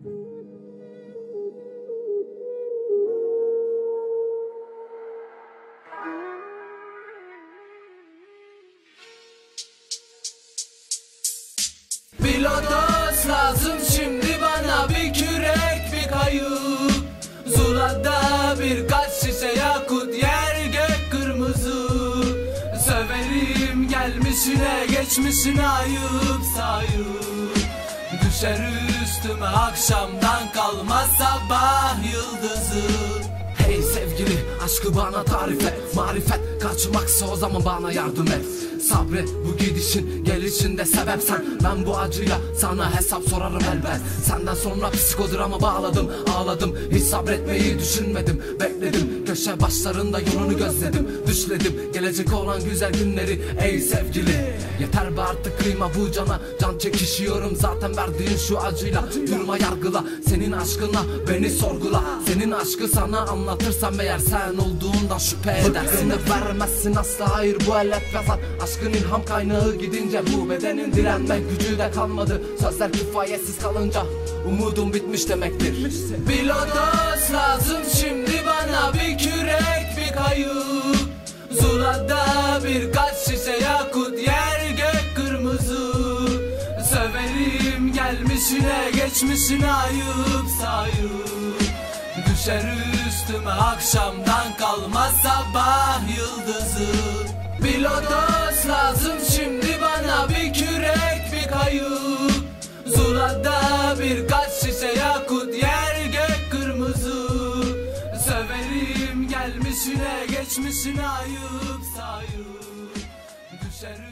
Bir lodos lazım şimdi bana bir kürek bir kayık. Zula'da birkaç şişe yakut yer gök kırmızı. Söverim gelmişine geçmişine ayıp sayıp Düşer üstüme akşamdan kalmaz sabah yıldızı. Hey sevgili aşkı bana tarif et. Marifet kaçmaksa o zaman bana yardım et. Sabret bu gidişin gelişinde sebep sen Ben bu acıya sana hesap sorarım elbet Senden sonra psikodrama bağladım ağladım Hiç sabretmeyi düşünmedim bekledim Köşe başlarında yolunu gözledim Düşledim gelecek olan güzel günleri ey sevgili Yeter be artık kıyma bu cana Can çekişiyorum zaten verdiğin şu acıyla Durma yargıla senin aşkına beni sorgula Senin aşkı sana anlatırsam eğer sen olduğundan şüphe edersin de vermezsin asla hayır bu el yazar Aşkın ilham kaynağı gidince bu bedenin direnme gücü de kalmadı. Sözler kifayetsiz kalınca umudum bitmiş demektir. Bir lazım şimdi bana bir kürek bir kayık. Zula'da birkaç şişe yakut yer gök kırmızı. Söverim gelmişine geçmişine ayıp sayıp. Düşer üstüme akşamdan kalmaz sabah yıldızı. Bir lazım Gelmişine geçmişine ayıp sayıp Düşer üstüme akşam